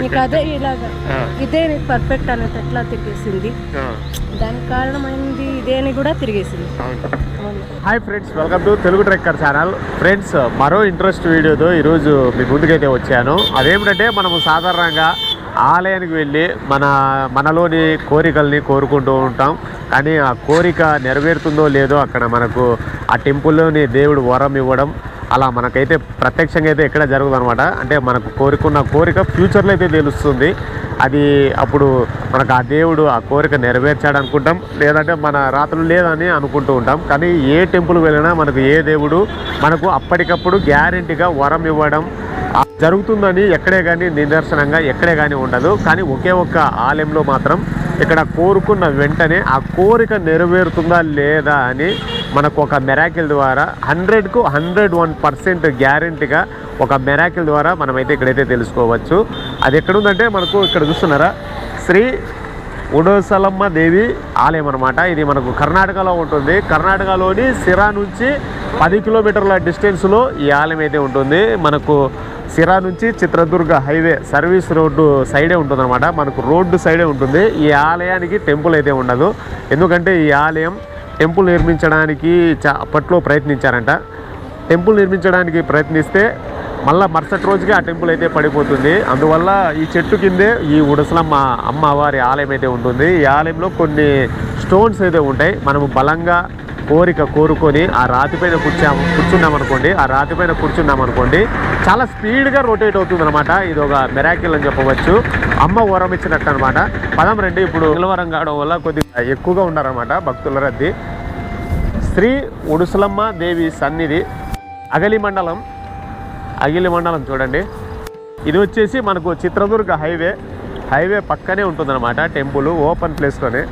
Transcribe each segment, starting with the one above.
నీకు అదే ఇలాగా. ఇదే పర్ఫెక్ట్ అనేది ఎట్లా తిరిగేసింది. దానికి కారణమైంది ఇదే అని కూడా తిరిగేసింది. Hi friends welcome to Telugu trekker channel friends మరో ఇంట్రెస్ట్ వీడియోతో ఈరోజు మీ ముందుకైతే వచ్చాను. అదేమిటంటే మనము సాధారణంగా ఆలయానికి వెళ్ళి మన మనలోని కోరికల్ని కోరుకుంటూ ఉంటాం. కానీ ఆ కోరిక నెరవేరుతుందో లేదో అక్కడ మనకు ఆ టెంపుల్లోని దేవుడు వరం ఇవ్వడం అలా మనకైతే ప్రత్యక్షంగా అయితే ఎక్కడ జరగదు అనమాట అంటే మనకు కోరుకున్న కోరిక ఫ్యూచర్లో అయితే తెలుస్తుంది. అది అప్పుడు మనకు ఆ దేవుడు ఆ కోరిక నెరవేర్చాడు అనుకుంటాం లేదంటే మన రాత్రులు లేదని అనుకుంటూ ఉంటాం. కానీ ఏ టెంపుల్ వెళ్ళినా మనకు ఏ దేవుడు మనకు అప్పటికప్పుడు గ్యారెంటీగా వరం ఇవ్వడం జరుగుతుందని ఎక్కడే కానీ నిదర్శనంగా ఎక్కడే కానీ ఉండదు. కానీ ఒకే ఒక్క ఆలయంలో మాత్రం ఇక్కడ కోరుకున్న వెంటనే ఆ కోరిక నెరవేరుతుందా లేదా అని మనకు ఒక మెరాకిల్ ద్వారా హండ్రెడ్కు హండ్రెడ్ వన్ పర్సెంట్ గ్యారంటీగా ఒక మెరాకిల్ ద్వారా మనమైతే ఇక్కడైతే తెలుసుకోవచ్చు. అది ఎక్కడుందంటే మనకు ఇక్కడ చూస్తున్నారా? శ్రీ ఉడోసలమ్మ దేవి ఆలయం అనమాట ఇది మనకు కర్ణాటకలో ఉంటుంది. కర్ణాటకలోని సిరా నుంచి పది కిలోమీటర్ల డిస్టెన్స్లో ఈ ఆలయం అయితే ఉంటుంది. మనకు సిరా నుంచి చిత్రదుర్గ హైవే సర్వీస్ రోడ్డు సైడే ఉంటుందన్నమాట. మనకు రోడ్డు సైడే ఉంటుంది. ఈ ఆలయానికి టెంపుల్ అయితే ఉండదు. ఎందుకంటే ఈ ఆలయం టెంపుల్ నిర్మించడానికి చా అప్పట్లో ప్రయత్నించారంట. టెంపుల్ నిర్మించడానికి ప్రయత్నిస్తే మళ్ళీ మరుసటి రోజుకి ఆ టెంపుల్ అయితే పడిపోతుంది. అందువల్ల ఈ చెట్టు కిందే ఈ ఉడసలమ్మ అమ్మవారి ఆలయం అయితే ఉంటుంది. ఈ ఆలయంలో కొన్ని స్టోన్స్ అయితే ఉంటాయి. మనము బలంగా కోరిక కోరుకొని ఆ రాతిపైన కూర్చాము కూర్చున్నాం అనుకోండి. ఆ రాతిపైన కూర్చున్నాం అనుకోండి చాలా స్పీడ్గా రొటేట్ అవుతుంది అనమాట ఇది ఒక మెరాకిల్ అని చెప్పవచ్చు. అమ్మ వరం ఇచ్చినట్టు అనమాట పదం రెండు ఇప్పుడు నిలవరం కావడం వల్ల కొద్దిగా ఎక్కువగా ఉన్నారనమాట భక్తుల రద్దీ. శ్రీ ఉడుసలమ్మ దేవి సన్నిధి అగలి మండలం అగిలి మండలం చూడండి. ఇది వచ్చేసి మనకు చిత్రదుర్గ హైవే. హైవే పక్కనే ఉంటుందన్నమాట టెంపుల్ ఓపెన్ ప్లేస్లోనే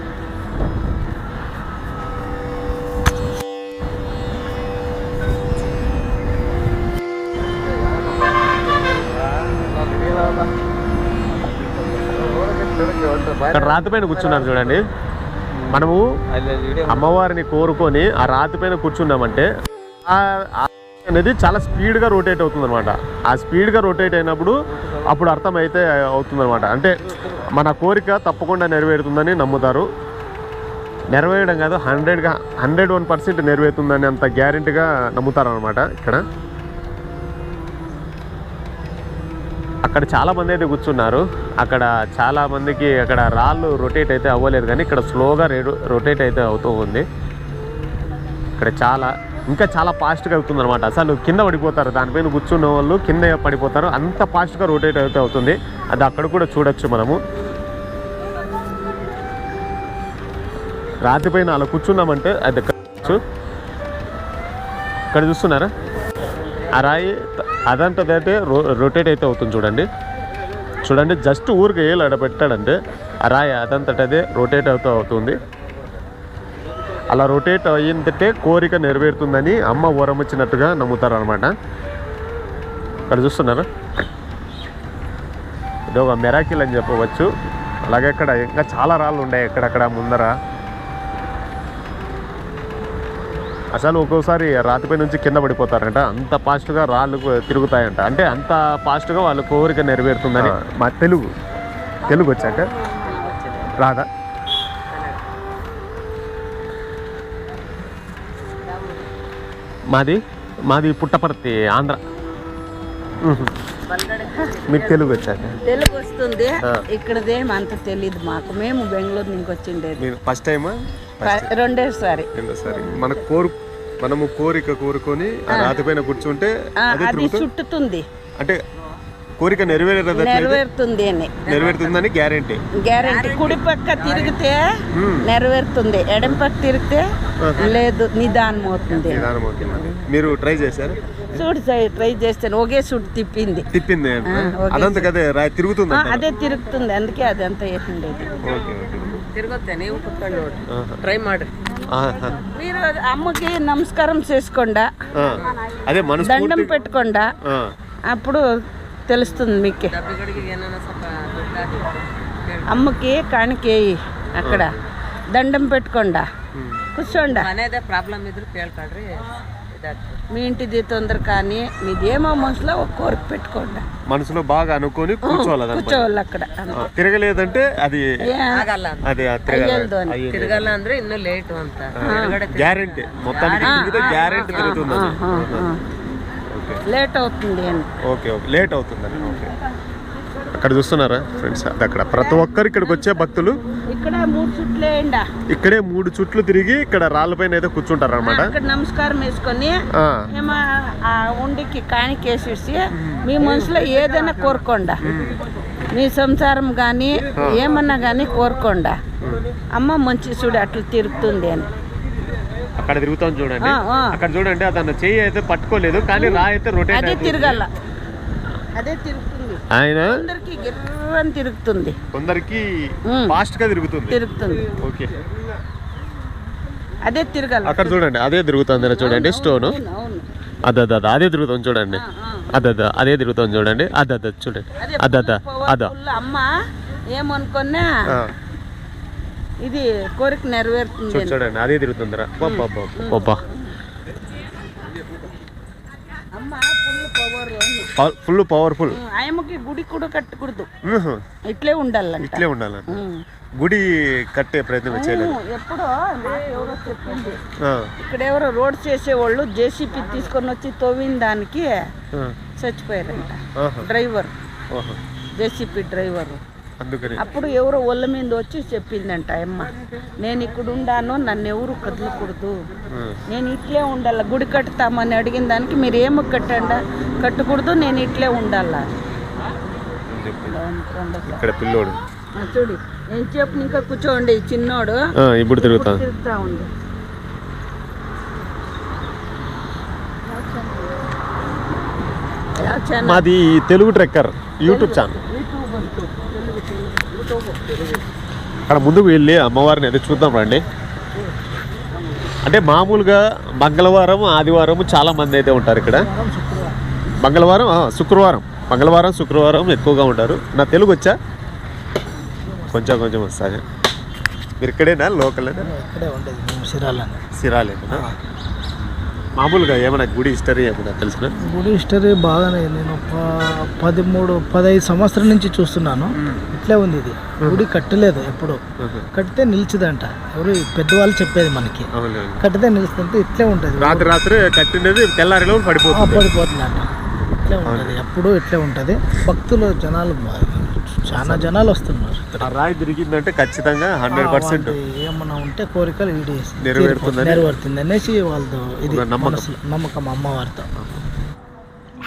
ఇక్కడ రాతి పైన కూర్చున్నారు చూడండి. మనము అమ్మవారిని కోరుకొని ఆ రాతి పైన కూర్చున్నామంటే ఆ అనేది చాలా స్పీడ్గా రొటేట్ అవుతుంది అనమాట ఆ స్పీడ్గా రొటేట్ అయినప్పుడు అప్పుడు అర్థమైతే అవుతుంది అనమాట అంటే మన కోరిక తప్పకుండా నెరవేరుతుందని నమ్ముతారు. నెరవేరడం కాదు హండ్రెడ్గా హండ్రెడ్ వన్ పర్సెంట్ నెరవేరుతుందని అంత గ్యారెంటీగా నమ్ముతారనమాట ఇక్కడ. అక్కడ చాలా మంది అయితే కూర్చున్నారు. అక్కడ చాలా మందికి అక్కడ రాళ్ళు రొటేట్ అయితే అవ్వలేదు కానీ ఇక్కడ స్లోగా రొటేట్ అయితే అవుతూ ఉంది. ఇక్కడ చాలా ఇంకా చాలా ఫాస్ట్గా అవుతుంది అనమాట అసలు కింద పడిపోతారు. దానిపైన కూర్చున్న వాళ్ళు కింద పడిపోతారు. అంత ఫాస్ట్గా రొటేట్ అయితే అవుతుంది. అది అక్కడ కూడా చూడొచ్చు మనము. రాతిపైన అలా కూర్చున్నామంటే అది ఇక్కడ ఇక్కడ చూస్తున్నారా? ఆ రాయి అదంటదంటే రో రొటేట్ అయితే అవుతుంది చూడండి. చూడండి జస్ట్ ఊరికి ఏళ్ళు ఆడ పెట్టాడంటే ఆ రాయి అదంతటదే రొటేట్ అవుతూ అవుతుంది. అలా రొటేట్ అయ్యిందంటే కోరిక నెరవేరుతుందని అమ్మ వరం ఇచ్చినట్టుగా నమ్ముతారు అనమాట ఇక్కడ చూస్తున్నారా? ఇది ఒక మెరాకిల్ అని చెప్పవచ్చు. అలాగే ఇక్కడ ఇంకా చాలా రాళ్ళు ఉన్నాయి ఎక్కడక్కడ ముందర. అసలు ఒక్కోసారి రాతిపై నుంచి కింద పడిపోతారంట. అంత ఫాస్ట్గా రాళ్ళు తిరుగుతాయంట. అంటే అంత ఫాస్ట్గా వాళ్ళ కోరిక నెరవేరుతుందని. మా తెలుగు. తెలుగు వచ్చాక? రాదా మాది మాది పుట్టపర్తి ఆంధ్ర. మీకు తెలుగు వచ్చాక? తెలుగు వస్తుంది. ఇక్కడదేం అంత తెలియదు మాకు. మేము బెంగళూరు నుంచి వచ్చిండేది. మీరు ఫస్ట్ టైమా ఫ- రెండోసారి. సరే మన కోరు మనము కోరిక కోరుకొని రాతిపైన కూర్చుంటే అదే చుట్టుతుంది. అంటే కోరిక నెరవేరేదట్లయితే నెరవేరుతుంది అని. నెరవేరుతుందని గ్యారెంటీ. గ్యారంటీ. కుడి పక్క తిరిగితే నెరవేరుతుంది. ఎడం పక్క తిరిగితే లేదు నిదానం అవుతుంది. నిదానం మీరు ట్రై చేశారు? చూడు ట్రై చేస్తాను. ఒకే సుట్టు తిప్పింది. తిప్పింది అదంతా కదే తిరుగుతుంది. అదే తిరుగుతుంది. అందుకే అదంతా వేసిండేది ఓకే ఓకే. మీరు అమ్మకి నమస్కారం చేసుకోండా? అదే దండం పెట్టుకోండా? అప్పుడు తెలుస్తుంది మీకు. అమ్మకి కానికేయి అక్కడ. దండం పెట్టుకోండా. కూర్చోండా. ప్రాబ్లం ఇద్దరు ಕೇಳ್ಕೊಳ್ರಿ మీ ఇంటిది తొందర కానీ మీదేమో మనసులో ఒక కోరిక పెట్టుకోండి. మనసులో బాగా అనుకొని కూర్చోవాలి కూర్చోవాలి అక్కడ. తిరగలేదంటే అది అది లేట్ గ్యారెంటీ. గ్యారెంటీ. లేట్ అవుతుంది ఓకే ఓకే. Late okay. అక్కడ చూస్తున్నారా ఫ్రెండ్స్? అది అక్కడ. ప్రతి ఒక్కరు ఇక్కడికి వచ్చే భక్తులు ఇక్కడ మూడు చుట్లే వేయండి ఇక్కడే మూడు చుట్లు తిరిగి ఇక్కడ రాళ్ళపైన అయితే కూర్చుంటారు అనమాట నమస్కారం వేసుకొని ఏమో ఆ ఉండికి కానికేసేసి మీ మనసులో ఏదైనా కోరుకోండా. మీ సంసారం కానీ ఏమన్నా కానీ కోరుకోండా. అమ్మ మంచి చూడు అట్లా తిరుగుతుంది అని. అక్కడ తిరుగుతాం చూడండి. అక్కడ చూడండి అతను చెయ్యి అయితే పట్టుకోలేదు కానీ రా అయితే రొటేట్ అదే తిరగల. అదే తిరుగుతుంది ఆయన? అందరికి గిర్రని తిరుగుతుంది. కొందరికి. ఫాస్ట్గా తిరుగుతుంది. తిరుగుతుంది. ఓకే. అదే తిరగల. అక్కడ చూడండి అదే తిరుగుతుంది చూడండి స్టోన్. అవును అదే తిరుగుతుంది చూడండి. అదే అదే తిరుగుతుంది చూడండి. అదే అదే చూడండి. అదే అదే అమ్మ ఏమనుకున్నా ఇది కోరిక నెరవేరుతుంది. చూడండి అదే తిరుగుతుందిరా. బాబా అమ్మ ఫుల్ పవర్ ఫుల్ పవర్ఫుల్ ఆయమ్మకి గుడి కూడా కట్టకూడదు. ఇట్లే ఉండాలంట. ఇట్లే ఉండాలంట. ఉమ్. గుడి కట్టే ప్రయత్నం చేయలేదు. ఎప్పుడో ఎవరో చెప్పింది. ఇక్కడ ఎవరో రోడ్ చేసేవాళ్ళు జేసీపీ తీసుకొని వచ్చి తవ్విన దానికి చచ్చిపోయారంట. డ్రైవర్. JCP driver. అప్పుడు ఎవరో ఒళ్ళ మీద వచ్చి చెప్పిందంట అమ్మ నేను ఇక్కడ ఉండాను నన్ను ఎవరు కదలకూడదు. నేను ఇట్లే ఉండాల? గుడి కట్టుతామని అడిగిన దానికి మీరు ఏమో కట్టండా? కట్టకూడదు నేను ఇట్లే ఉండాలా. ఇక్కడ పిల్లోడు. చూడు నేను చెప్పు ఇంకా కూర్చోండి చిన్నోడు. ఇప్పుడు తిరుగుతా. తిరుగుతా ఉంది? మాది Telugu trekker YouTube channel YouTube అంటూ. తెలుగు తెలుగు. అక్కడ ముందుకు వెళ్ళి అమ్మవారిని అయితే చూద్దాం రండి. అంటే మామూలుగా మంగళవారం ఆదివారం చాలా మంది అయితే ఉంటారు ఇక్కడ. మంగళవారం శుక్రవారం. మంగళవారం శుక్రవారం ఎక్కువగా ఉంటారు. నా తెలుగు వచ్చా? కొంచెం కొంచెం వస్తాయి మీరు ఇక్కడేనా? లోకల్ ఇక్కడే ఉండేది. మేము సిరాలని. సిరాలేనా మామూలుగా ఏమైనా గుడి హిస్టరీ ఏమైనా తెలిసిన గుడి హిస్టరీ బాగానే నేను పదమూడు పదహైదు సంవత్సరం నుంచి చూస్తున్నాను. ఇట్లే ఉంది ఇది. గుడి కట్టలేదు ఎప్పుడు. కట్టితే నిలిచిదంట. ఎవరు పెద్దవాళ్ళు చెప్పేది మనకి. కట్టితే నిలుస్తుంటే ఇట్లే ఉంటుంది. రాత్రి రాత్రి కట్టినది తెల్లారిలో పడిపోతుంది. పడిపోతుందంట. ఇట్లే ఉంటుంది. ఎప్పుడు ఇట్లే ఉంటుంది. భక్తులు జనాలు చాలా జనాలు వస్తున్నారు రాయి తిరిగిందంటే ఖచ్చితంగా హండ్రెడ్ పర్సెంట్. ఉంటే కోరికలు? నెరవేరుతుంది అనేసి వాళ్ళతో ఇది నమ్మకం. అమ్మవారితో.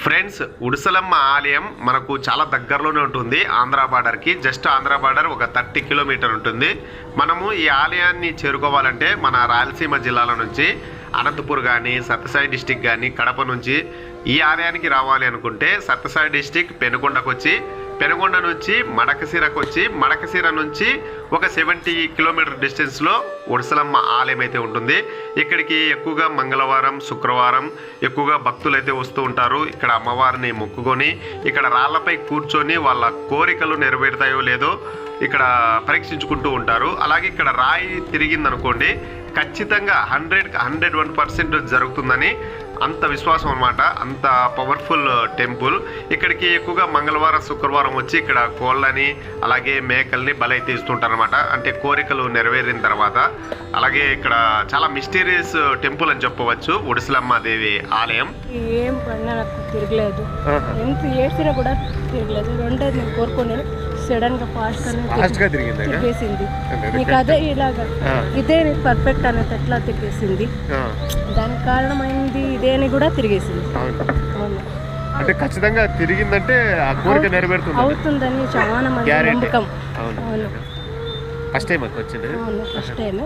ఫ్రెండ్స్ ఉడుసలమ్మ ఆలయం మనకు చాలా దగ్గరలోనే ఉంటుంది. ఆంధ్ర బార్డర్కి జస్ట్ ఆంధ్ర బార్డర్ ఒక థర్టీ కిలోమీటర్ ఉంటుంది. మనము ఈ ఆలయాన్ని చేరుకోవాలంటే మన రాయలసీమ జిల్లాల నుంచి అనంతపూర్ కానీ సత్యసాయి డిస్టిక్ కానీ కడప నుంచి ఈ ఆలయానికి రావాలి అనుకుంటే సత్యసాయి డిస్టిక్ పెనుకొండకు వచ్చి పెనుగొండ నుంచి మడకసీరకు వచ్చి మడకసీర నుంచి ఒక సెవెంటీ కిలోమీటర్ డిస్టెన్స్లో ఉడసలమ్మ ఆలయం అయితే ఉంటుంది. ఇక్కడికి ఎక్కువగా మంగళవారం శుక్రవారం ఎక్కువగా భక్తులు అయితే వస్తూ ఉంటారు. ఇక్కడ అమ్మవారిని మొక్కుకొని ఇక్కడ రాళ్ళపై కూర్చొని వాళ్ళ కోరికలు నెరవేరుతాయో లేదో ఇక్కడ పరీక్షించుకుంటూ ఉంటారు. అలాగే ఇక్కడ రాయి తిరిగిందనుకోండి ఖచ్చితంగా హండ్రెడ్ హండ్రెడ్ వన్ పర్సెంట్ జరుగుతుందని అంత విశ్వాసం అనమాట అంత పవర్ఫుల్ టెంపుల్ ఇక్కడికి ఎక్కువగా మంగళవారం శుక్రవారం వచ్చి ఇక్కడ కోళ్ళని అలాగే మేకల్ని బలైతే ఇస్తుంటారనమాట అంటే కోరికలు నెరవేరిన తర్వాత. అలాగే ఇక్కడ చాలా మిస్టీరియస్ టెంపుల్ అని చెప్పవచ్చు ఉడిసలమ్మ దేవి ఆలయం. ఏం పడినా నాకు తిరగలేదు. ఎంత ఏడ్చినా కూడా తిరగలేదు. రెండోది నేను కోరుకుని. సడన్గా ఫాస్ట్ ఫాస్ట్గా తిరిగింది తిరిగేసింది నీకు అదే ఇలాగా ఇదే నీకు పర్ఫెక్ట్ అనేది ఎట్లా తిరిగేసింది దానికి కారణమైంది ఇదే అని కూడా తిరిగేసింది. అంటే ఖచ్చితంగా తిరిగిందంటే ఆ కోరిక నెరవేరుతుంది అవుతుందని చాలా మంది. నమ్మకం. అవును. ఫస్ట్ టైం వచ్చింది. అవును ఫస్ట్ టైం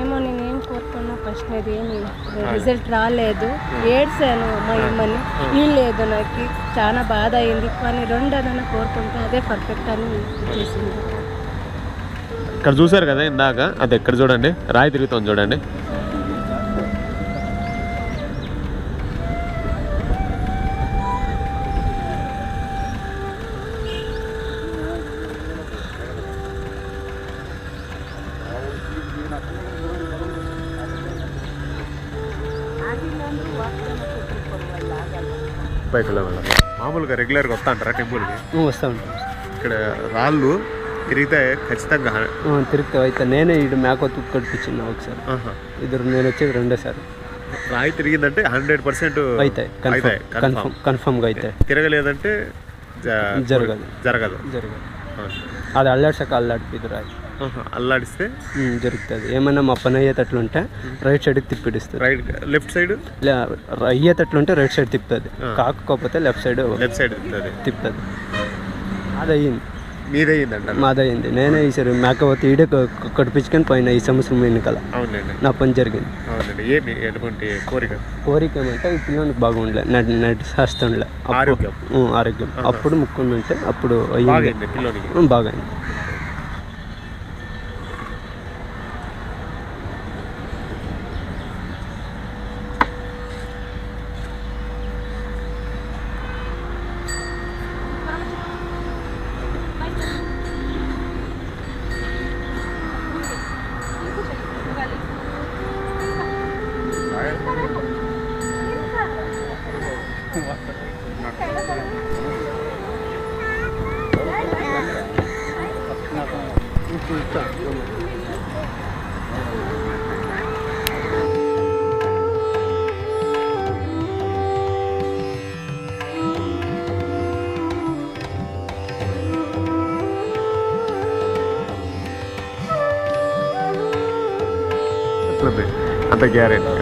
ఏమో నేను కోరుకున్నా ఫస్ట్ అది ఏమి రిజల్ట్ రాలేదు. ఏడ్సాను మా ఇమ్మని. ఏం లేదు నాకు. చాలా బాధ అయింది. కానీ రెండు ఏదైనా కోరుకుంటే అదే పర్ఫెక్ట్ అని చేసింది. ఇక్కడ చూసారు కదా ఇందాక? అది ఎక్కడ చూడండి? రాయి తిరుగుతుంది చూడండి. ముప్పై కిలోమీటర్లు మామూలుగా రెగ్యులర్గా వస్తా అంటారా టెంపుల్కి వస్తూ ఉంటాం ఇక్కడ రాళ్ళు తిరిగితే ఖచ్చితంగా తిరుగుతా అయితే నేనే ఇటు మేకొత్తు కడిపించిన ఒకసారి. ఇద్దరు నేను వచ్చేది రెండోసారి రాయి తిరిగిందంటే హండ్రెడ్ పర్సెంట్ అవుతాయి కన్ఫర్మ్ కన్ఫర్మ్ కన్ఫర్మ్గా అవుతాయి తిరగలేదంటే జరగదు. జరగదు జరగదు. అది అల్లాడ్సాక అల్లాడిపోయింది రాయి. అల్లాడిస్తే? జరుగుతుంది. ఏమన్నా మా పని అయ్యేటట్లుంటే రైట్ సైడ్కి తిప్పిడిస్తుంది. Right left side? అయ్యేటట్లుంటే right side తిప్పుతుంది. కాకపోతే లెఫ్ట్ సైడ్ లెఫ్ట్ సైడ్ తిప్పుతుంది. అది అయ్యింది మీదే అయిందంట మాది అయ్యింది నేనే ఈసారి మేకపోతే ఈడే కడిపించుకొని పోయినా ఈ సంవత్సరం ఎన్నికల. నా పని జరిగింది. అవునండి ఏమి ఎటువంటి కోరిక? కోరిక ఏమంటే ఈ పిల్లలకి బాగుండలే. నటి నటి శాస్త్రంలే. ఆరోగ్యం. ఆరోగ్యం. అప్పుడు ముక్కుని అప్పుడు అయ్యింది. బాగైంది. పిల్లోనికి ఉమ్,